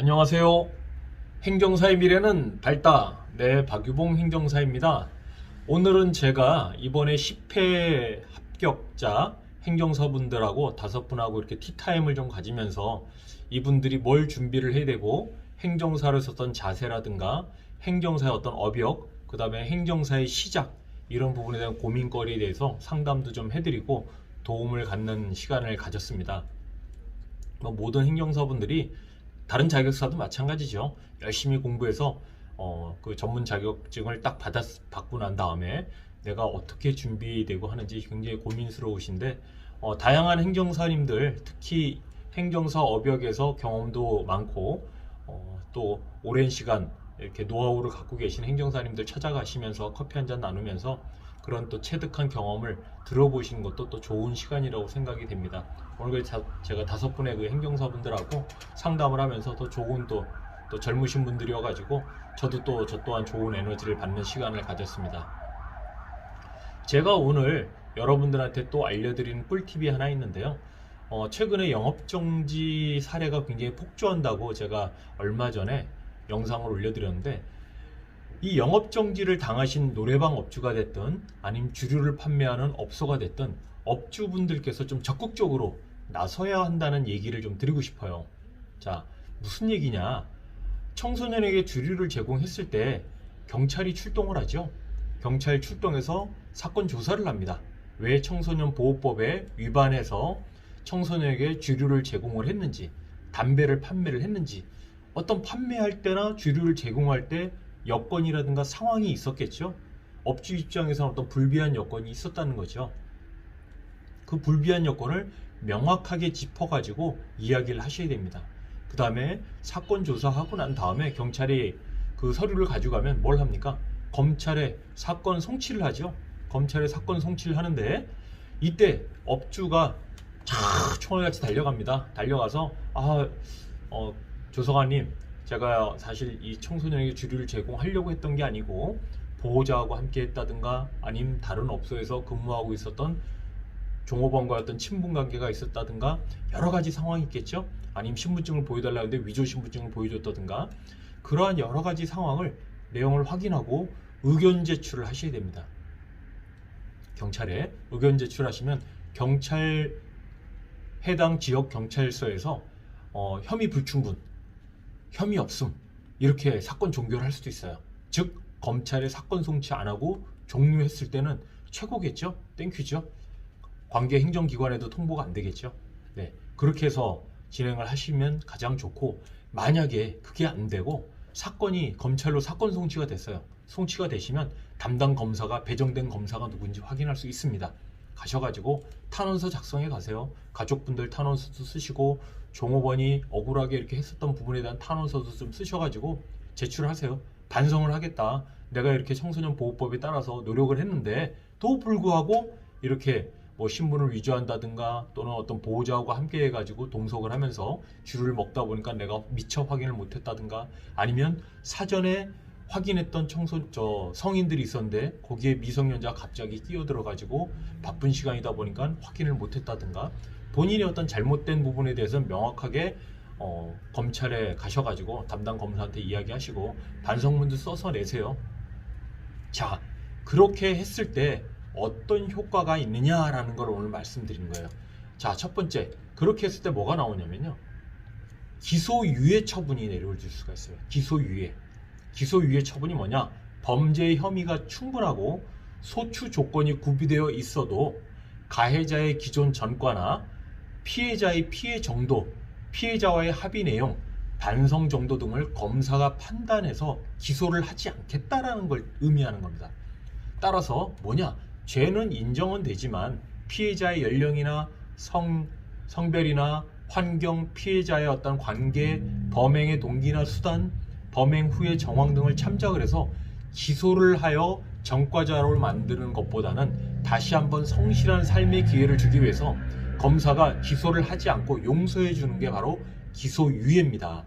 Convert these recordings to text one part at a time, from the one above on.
안녕하세요. 행정사의 미래는 밝다. 네, 박유봉 행정사입니다. 오늘은 제가 이번에 10회 합격자 행정사분들하고 다섯 분하고 이렇게 티타임을 좀 가지면서 이분들이 뭘 준비를 해야 되고 행정사를 썼던 자세라든가 행정사의 어떤 어벽, 그 다음에 행정사의 시작 이런 부분에 대한 고민거리에 대해서 상담도 좀 해드리고 도움을 갖는 시간을 가졌습니다. 뭐 모든 행정사분들이 다른 자격사도 마찬가지죠. 열심히 공부해서 어, 그 전문 자격증을 딱 받았, 받고 난 다음에 내가 어떻게 준비되고 하는지 굉장히 고민스러우신데 어, 다양한 행정사님들 특히 행정사 업역에서 경험도 많고 어, 또 오랜 시간 이렇게 노하우를 갖고 계신 행정사님들 찾아가시면서 커피 한 잔 나누면서 그런 또 체득한 경험을 들어보시는 것도 또 좋은 시간이라고 생각이 됩니다. 오늘 그 자- 제가 다섯 분의 그 행정사분들하고 상담을 하면서 더 좋은 또, 또 젊으신 분들이어가지고 저도 또 저 또한 좋은 에너지를 받는 시간을 가졌습니다. 제가 오늘 여러분들한테 또 알려드리는 꿀팁이 하나 있는데요. 어, 최근에 영업정지 사례가 굉장히 폭주한다고 제가 얼마 전에 영상을 올려드렸는데 이 영업정지를 당하신 노래방 업주가 됐든 아니면 주류를 판매하는 업소가 됐든 업주분들께서 좀 적극적으로 나서야 한다는 얘기를 좀 드리고 싶어요. 자, 무슨 얘기냐? 청소년에게 주류를 제공했을 때 경찰이 출동을 하죠. 경찰 출동해서 사건 조사를 합니다. 왜 청소년 보호법에 위반해서 청소년에게 주류를 제공을 했는지, 담배를 판매를 했는지, 어떤 판매할 때나 주류를 제공할 때 여건이라든가 상황이 있었겠죠. 업주 입장에서는 어떤 불비한 여건이 있었다는 거죠. 그 불비한 여건을 명확하게 짚어가지고 이야기를 하셔야 됩니다. 그 다음에 사건 조사하고 난 다음에 경찰이 그 서류를 가져가면 뭘 합니까? 검찰에 사건 송치를 하죠. 검찰에 사건 송치를 하는데 이때 업주가 촥 총알같이 달려갑니다. 달려가서 아, 어, 조서관님 제가 사실 이 청소년에게 주류를 제공하려고 했던 게 아니고 보호자하고 함께 했다든가 아니면 다른 업소에서 근무하고 있었던 종업원과 어떤 친분 관계가 있었다든가 여러 가지 상황이 있겠죠. 아니면 신분증을 보여달라 했는데 위조 신분증을 보여줬다든가 그러한 여러 가지 상황을 내용을 확인하고 의견 제출을 하셔야 됩니다. 경찰에 의견 제출하시면 경찰 해당 지역 경찰서에서 어, 혐의 불충분, 혐의 없음 이렇게 사건 종결을 할 수도 있어요. 즉 검찰에 사건 송치 안 하고 종료했을 때는 최고겠죠. 땡큐죠. 관계 행정기관에도 통보가 안 되겠죠. 네. 그렇게 해서 진행을 하시면 가장 좋고, 만약에 그게 안 되고, 사건이 검찰로 사건 송치가 됐어요. 송치가 되시면 담당 검사가, 배정된 검사가 누군지 확인할 수 있습니다. 가셔가지고 탄원서 작성해 가세요. 가족분들 탄원서도 쓰시고, 종업원이 억울하게 이렇게 했었던 부분에 대한 탄원서도 좀 쓰셔가지고 제출하세요. 반성을 하겠다. 내가 이렇게 청소년 보호법에 따라서 노력을 했는데, 또 불구하고 이렇게 뭐 신분을 위조한다든가 또는 어떤 보호자하고 함께 해가지고 동석을 하면서 주류를 먹다 보니까 내가 미처 확인을 못했다든가 아니면 사전에 확인했던 청소 저 성인들이 있었는데 거기에 미성년자가 갑자기 끼어들어 가지고 바쁜 시간이다 보니까 확인을 못했다든가 본인의 어떤 잘못된 부분에 대해서 명확하게 어, 검찰에 가셔가지고 담당 검사한테 이야기하시고 반성문도 써서 내세요. 자 그렇게 했을 때 어떤 효과가 있느냐라는 걸 오늘 말씀드린 거예요. 자, 첫 번째. 그렇게 했을 때 뭐가 나오냐면요. 기소유예 처분이 내려올 수가 있어요. 기소유예. 기소유예 처분이 뭐냐? 범죄 혐의가 충분하고 소추 조건이 구비되어 있어도 가해자의 기존 전과나 피해자의 피해 정도, 피해자와의 합의 내용, 반성 정도 등을 검사가 판단해서 기소를 하지 않겠다라는 걸 의미하는 겁니다. 따라서 뭐냐? 죄는 인정은 되지만 피해자의 연령이나 성, 성별이나 환경, 피해자의 어떤 관계, 범행의 동기나 수단, 범행 후의 정황 등을 참작을 해서 기소를 하여 전과자료를 만드는 것보다는 다시 한번 성실한 삶의 기회를 주기 위해서 검사가 기소를 하지 않고 용서해 주는 게 바로 기소유예입니다.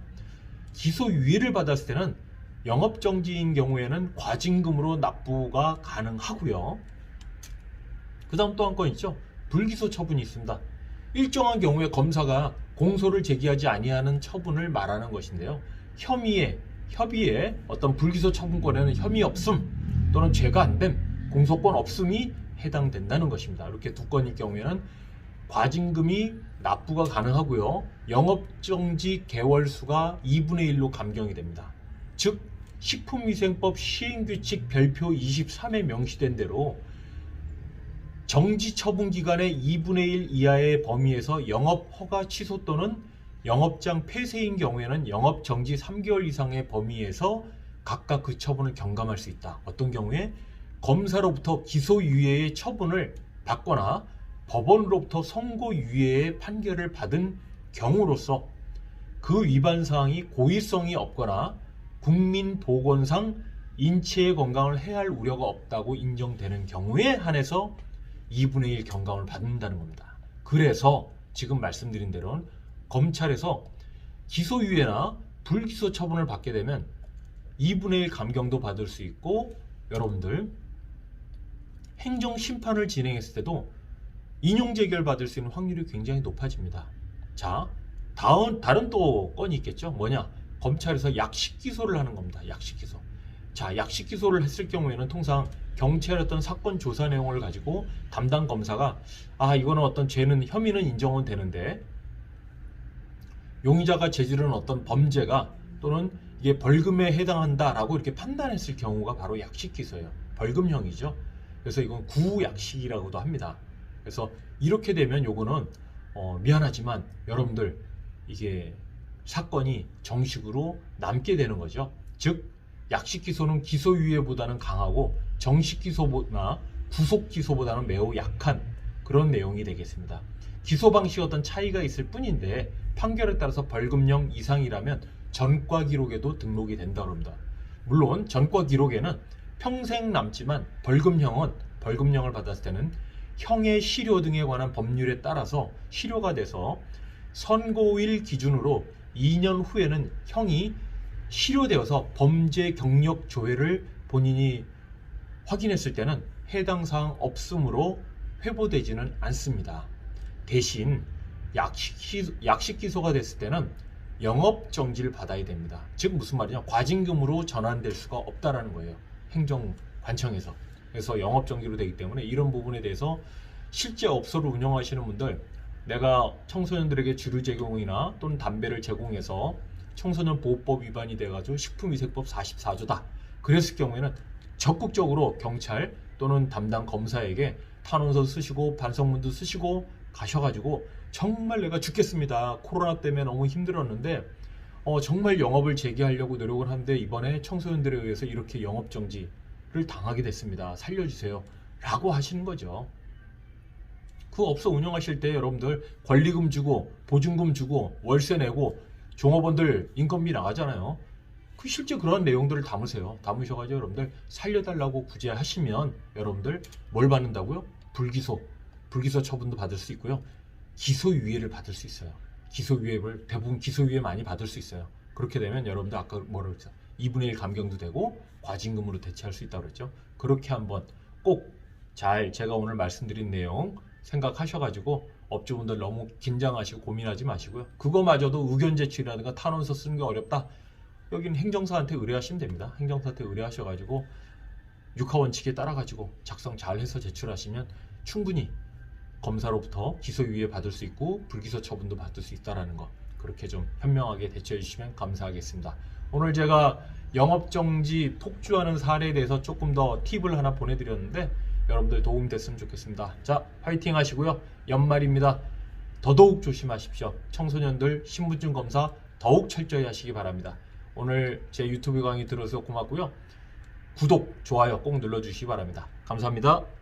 기소유예를 받았을 때는 영업정지인 경우에는 과징금으로 납부가 가능하고요. 그 다음 또 한 건 있죠. 불기소 처분이 있습니다. 일정한 경우에 검사가 공소를 제기하지 아니하는 처분을 말하는 것인데요. 혐의에 협의에 어떤 불기소 처분권에는 혐의 없음 또는 죄가 안 됨, 공소권 없음이 해당된다는 것입니다. 이렇게 두 건일 경우에는 과징금이 납부가 가능하고요. 영업정지 개월 수가 2분의 1로 감경이 됩니다. 즉 식품위생법 시행규칙 별표 23에 명시된 대로 정지 처분 기간의 2분의 1 이하의 범위에서 영업 허가 취소 또는 영업장 폐쇄인 경우에는 영업 정지 3개월 이상의 범위에서 각각 그 처분을 경감할 수 있다. 어떤 경우에 검사로부터 기소유예의 처분을 받거나 법원으로부터 선고유예의 판결을 받은 경우로서 그 위반 사항이 고의성이 없거나 국민 보건상 인체의 건강을 해할 우려가 없다고 인정되는 경우에 한해서 2분의 1 경감을 받는다는 겁니다. 그래서 지금 말씀드린 대로는 검찰에서 기소유예나 불기소 처분을 받게 되면 2분의 1 감경도 받을 수 있고 여러분들 행정 심판을 진행했을 때도 인용 재결 받을 수 있는 확률이 굉장히 높아집니다. 자, 다음 다른 또 건이 있겠죠. 뭐냐? 검찰에서 약식 기소를 하는 겁니다. 약식 기소. 자, 약식 기소를 했을 경우에는 통상 경찰의 어떤 사건 조사 내용을 가지고 담당 검사가 아, 이거는 어떤 죄는 혐의는 인정은 되는데 용의자가 저지른 어떤 범죄가 또는 이게 벌금에 해당한다라고 이렇게 판단했을 경우가 바로 약식 기소예요. 벌금형이죠. 그래서 이건 구약식이라고도 합니다. 그래서 이렇게 되면 요거는 어, 미안하지만 여러분들 이게 사건이 정식으로 남게 되는 거죠. 즉 약식 기소는 기소유예보다는 강하고 정식 기소나 구속 기소보다는 매우 약한 그런 내용이 되겠습니다. 기소 방식 어떤 차이가 있을 뿐인데 판결에 따라서 벌금형 이상이라면 전과 기록에도 등록이 된다고 합니다. 물론 전과 기록에는 평생 남지만 벌금형은 벌금형을 받았을 때는 형의 실효 등에 관한 법률에 따라서 실효가 돼서 선고일 기준으로 2년 후에는 형이 실효되어서 범죄 경력 조회를 본인이 확인했을 때는 해당 사항 없음으로 회부되지는 않습니다. 대신 약식, 기소가 됐을 때는 영업 정지를 받아야 됩니다. 즉 무슨 말이냐? 과징금으로 전환될 수가 없다라는 거예요. 행정관청에서. 그래서 영업 정지로 되기 때문에 이런 부분에 대해서 실제 업소를 운영하시는 분들 내가 청소년들에게 주류 제공이나 또는 담배를 제공해서 청소년 보호법 위반이 돼가지고 식품위생법 44조다. 그랬을 경우에는 적극적으로 경찰 또는 담당 검사에게 탄원서 쓰시고 반성문도 쓰시고 가셔가지고 정말 내가 죽겠습니다. 코로나 때문에 너무 힘들었는데 어, 정말 영업을 재개하려고 노력을 하는데 이번에 청소년들에 의해서 이렇게 영업 정지를 당하게 됐습니다. 살려주세요. 라고 하시는 거죠. 그 업소 운영하실 때 여러분들 권리금 주고 보증금 주고 월세 내고 종업원들 인건비 나가잖아요. 그 실제 그런 내용들을 담으세요. 담으셔가지고 여러분들 살려달라고 구제하시면 여러분들 뭘 받는다고요? 불기소, 불기소 처분도 받을 수 있고요. 기소유예를 받을 수 있어요. 기소유예를 대부분 기소유예 많이 받을 수 있어요. 그렇게 되면 여러분들 아까 뭐라고 했죠? 2분의 1 감경도 되고 과징금으로 대체할 수 있다고 그랬죠. 그렇게 한번 꼭 잘 제가 오늘 말씀드린 내용 생각하셔가지고 업주분들 너무 긴장하시고 고민하지 마시고요. 그거마저도 의견 제출이라든가 탄원서 쓰는 게 어렵다. 여기는 행정사한테 의뢰하시면 됩니다. 행정사한테 의뢰하셔가지고 육하 원칙에 따라가지고 작성 잘 해서 제출하시면 충분히 검사로부터 기소유예 받을 수 있고 불기소 처분도 받을 수 있다라는 거 그렇게 좀 현명하게 대처해 주시면 감사하겠습니다. 오늘 제가 영업정지 폭주하는 사례에 대해서 조금 더 팁을 하나 보내드렸는데 여러분들 도움 됐으면 좋겠습니다. 자, 화이팅 하시고요. 연말입니다. 더더욱 조심하십시오. 청소년들 신분증 검사 더욱 철저히 하시기 바랍니다. 오늘 제 유튜브 강의 들어서 고맙고요. 구독, 좋아요 꼭 눌러주시기 바랍니다. 감사합니다.